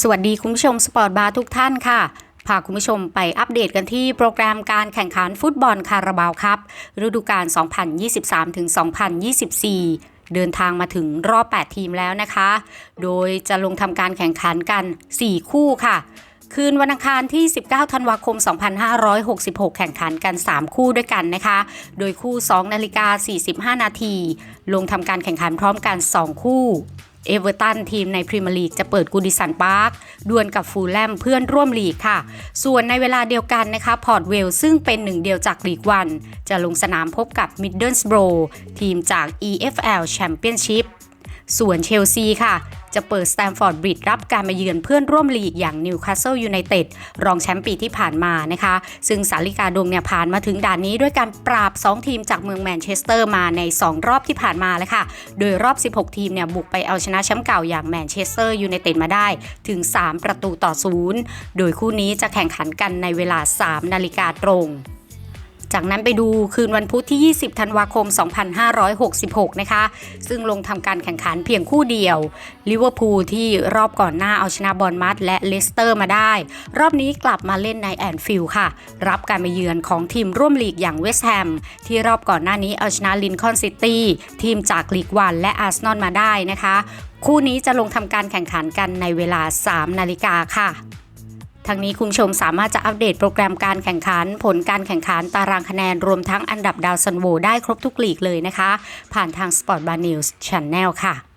สวัสดีคุณผู้ชมสปอร์ตบาร์ทุกท่านค่ะ พาคุณผู้ชมไปอัปเดตกันที่โปรแกรมการแข่งขันฟุตบอลคาราบาวครับ ฤดูกาล 2023-2024 เดินทางมาถึงรอบ 8 ทีมแล้วนะคะ โดยจะลงทำการแข่งขันกัน 4 คู่ค่ะ คืนวันอังคารที่ 19 ธันวาคม 2566 แข่งขันกัน 3 คู่ด้วยกันนะคะ โดยคู่ 2 นาฬิกา 45 นาที ลงทำการแข่งขันพร้อมกัน 2 คู่ เอเวอร์ตันทีมในพรีเมียร์ลีกจะเปิดกูดิสันพาร์คดวลกับฟูลแลมเพื่อนร่วมลีกค่ะ ส่วนในเวลาเดียวกันนะคะพอร์ตเวลซึ่งเป็นหนึ่งเดียวจากลีกวัน จะลงสนามพบกับมิดเดิลสโบรทีมจาก EFL Championship ส่วนเชลซีค่ะ จะเปิดสแตมฟอร์ดบริดรับการมาเยือนเพื่อนร่วมลีกอย่างนิวคาสเซิลยูไนเต็ดรองแชมป์ปีที่ผ่านมานะคะ ซึ่งสาลิกาดงเนี่ยผ่านมาถึงด่านนี้ด้วยการปราบ 2 ทีมจากเมืองแมนเชสเตอร์มาใน 2 รอบที่ผ่านมาเลยค่ะ โดยรอบ 16 ทีมเนี่ยบุกไปเอาชนะแชมป์เก่าอย่างแมนเชสเตอร์ยูไนเต็ดมาได้ถึง 3 ประตูต่อศูนย์โดยคู่นี้จะแข่งขันกันในเวลา 3 นาฬิกาตรง จากนั้นไปดูคืนวันพุธที่ 20 ธันวาคม 2566 นะคะ ซึ่งลงทำการแข่งขันเพียงคู่เดียว ลิเวอร์พูลที่รอบก่อนหน้าเอาชนะบอลมัดและเลสเตอร์มาได้ รอบนี้กลับมาเล่นในแอนฟิลด์ค่ะ รับการมาเยือนของทีมร่วมลีกอย่างเวสต์แฮมที่รอบก่อนหน้านี้เอาชนะลินคอล์นซิตี้ทีมจากลีกวันและอาร์เซนอลมาได้นะคะ คู่นี้จะลงทำการแข่งขันกันในเวลา 3 นาฬิกาค่ะ ทั้งนี้คุณผู้ชมสามารถจะอัปเดตโปรแกรมการแข่งขัน ผลการแข่งขันตารางคะแนนรวมทั้งอันดับดาวซันโวได้ครบทุกลีกเลยนะคะ ผ่านทาง Sport Bar News Channel ค่ะ